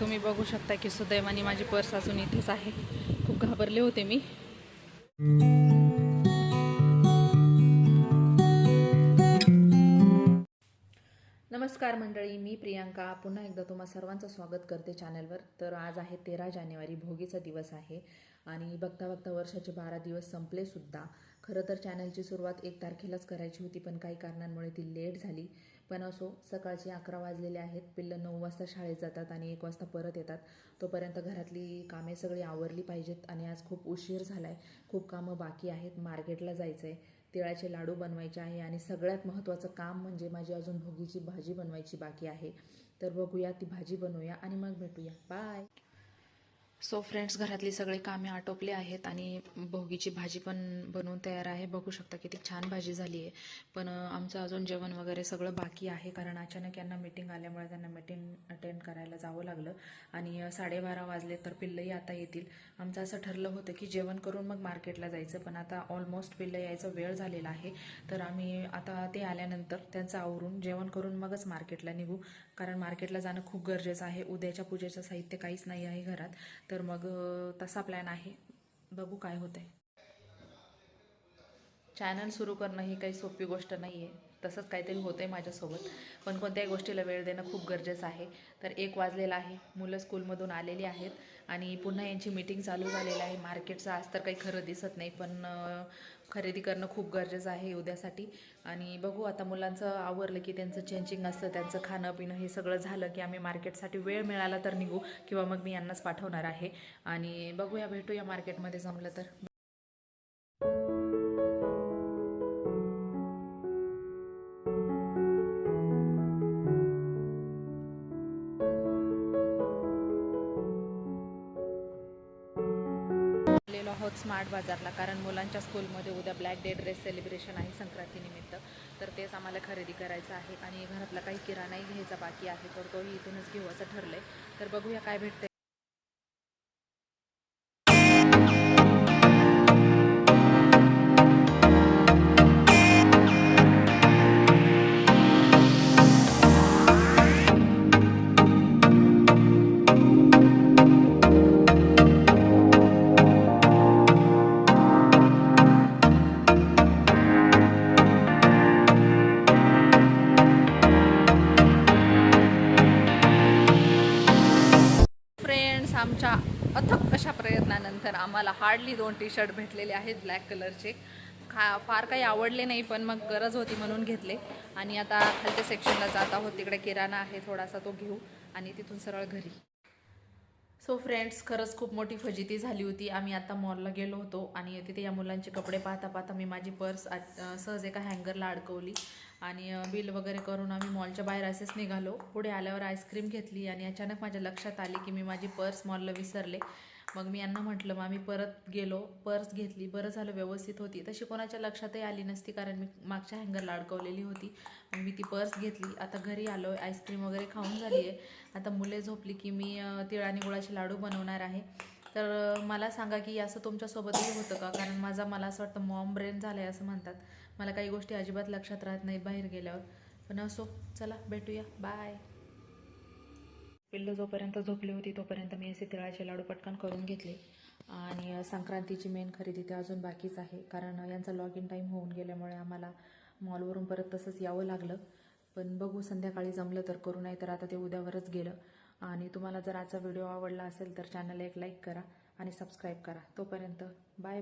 तुम्ही बघू शकता की सुदैवानी माझी पर्स अजून इथेच आहे. खूप घाबरले होते मी. नमस्कार मंडळी मी प्रियांका. पुन्हा एकदा तुम्हा सर्वांचं स्वागत करते चॅनलवर. तर आज आहे तेरा जानेवारी भोगीचा दिवस आहे आणि बघता बघता वर्षाचे बारा दिवस संपले सुद्धा. खरं तर चॅनलची सुरुवात एक तारखेलाच करायची होती पण काही कारणांमुळे ती लेट झाली. पण असो सकाळचे अकरा वाजलेले आहेत पिल्लं नऊ वाजता शाळेत जातात आणि एक वाजता परत येतात. तोपर्यंत घरातली कामे सगळी आवरली पाहिजेत आणि आज खूप उशीर झाला आहे खूप कामं बाकी आहेत. मार्केटला जायचं आहे तिळाचे लाडू बनवायचे आहे आणि सगळ्यात महत्त्वाचं काम म्हणजे माझी अजून भोगीची भाजी बनवायची बाकी आहे. तर बघूया ती भाजी बनवूया आणि मग भेटूया. बाय! सो फ्रेंड्स घरातली सगळी कामे आटोपली आहेत आणि भोगीची भाजी पण बनवून तयार आहे. बघू शकता किती छान भाजी झाली आहे. पण आमचं अजून जेवण वगैरे सगळं बाकी आहे. कारण अचानक यांना मीटिंग आल्यामुळे त्यांना मीटिंग अटेंड करायला जावं लागलं. आणि साडेबारा वाजले तर पिल्लंही आता येतील. आमचं असं ठरलं होतं की जेवण करून मग मार्केटला जायचं. पण आता ऑलमोस्ट पिल्लं यायचा वेळ झालेला आहे. तर आम्ही आता ते आल्यानंतर त्यांचं आवरून जेवण करून मगच मार्केटला निघू. कारण मार्केटला जाणं खूप गरजेचं आहे. उद्याच्या पूजेचं साहित्य काहीच नाही आहे घरात. तर मग तसा प्लॅन आहे. बघू काय होतंय. चॅनल सुरू करणं ही काही सोपी गोष्ट नाही आहे तसंच काहीतरी होतं आहे माझ्यासोबत. पण कोणत्याही गोष्टीला वेळ देणं खूप गरजेचं आहे. तर एक वाजलेला आहे. मुलं स्कूलमधून आलेली आहेत. आणि पुन्हा यांची मीटिंग चालू झालेली आहे. मार्केटचं आज तर काही खरं दिसत नाही पण खरेदी करणं खूप गरजेचं आहे उद्यासाठी. आणि बघू आता मुलांचं आवरलं की त्यांचं चेंजिंग असतं त्यांचं खाणं पिणं हे सगळं झालं की आम्ही मार्केटसाठी वेळ मिळाला तर निघू किंवा मग मी यांनाच पाठवणार आहे. आणि बघूया भेटूया मार्केटमध्ये जमलं तर. आहोत स्मार्ट बाजारला कारण मुलांच्या स्कूलमध्ये उद्या ब्लॅक डे ड्रेस सेलिब्रेशन आहे संक्रांतीनिमित्त तर तेच आम्हाला खरेदी करायचं आहे आणि घरातला काही किराणाही घ्यायचा बाकी आहे तर तोही इथूनच घेऊ असं आहे तर बघूया काय भेटतं अशा प्रयत्नानंतर आम्हाला हार्डली दोन टी शर्ट भेटलेले आहेत ब्लॅक कलरचे. खा फार काही आवडले नाही पण मग गरज होती म्हणून घेतले. आणि आता खालच्या सेक्शनला जात आहोत. तिकडे किराणा आहे थोडासा तो घेऊ आणि तिथून सरळ घरी. सो फ्रेंड्स खरंच खूप मोठी फजिती झाली होती. आम्ही आता मॉलला गेलो होतो आणि तिथे या मुलांचे कपडे पाहता पाहता मी माझी पर्स सहज एका हँगरला अडकवली. आणि बिल वगैरे करून आम्ही मॉलच्या बाहेर असेच निघालो. पुढे आल्यावर आईस्क्रीम घेतली आणि अचानक माझ्या लक्षात आली की मी माझी पर्स मॉलला विसरले. मग मी यांना म्हटलं मग आम्ही परत गेलो पर्स घेतली बरं झालं व्यवस्थित होती. तशी कोणाच्या लक्षातही आली नसती कारण मी मागच्या हँगरला अडकवलेली होती. मग मी ती पर्स घेतली. आता घरी आलो आईस्क्रीम वगैरे खाऊन झाली आहे आता मुले झोपली की मी तिळ आणि गुळाचे लाडू बनवणार आहे. तर मला सांगा की असं तुमच्यासोबतही होतं का? कारण माझा मला असं वाटतं मॉम ब्रेन झालं आहे असं म्हणतात. मला काही गोष्टी अजिबात लक्षात राहत नाही बाहेर गेल्यावर. पण असो चला भेटूया. बाय पिल्लं जोपर्यंत झोपली होती तोपर्यंत मी असे तिळाचे लाडू पटकन करून घेतले. आणि संक्रांतीची मेन खरेदी ते अजून बाकीच आहे. कारण यांचा लॉग इन टाईम होऊन गेल्यामुळे आम्हाला मॉलवरून परत तसंच यावं लागलं. पण बघू संध्याकाळी जमलं तर करू नाही तर आता ते उद्यावरच गेलं. आणि तुम्हाला जर आजचा व्हिडिओ आवडला असेल तर चॅनलला एक लाईक करा आणि सबस्क्राईब करा. तोपर्यंत बाय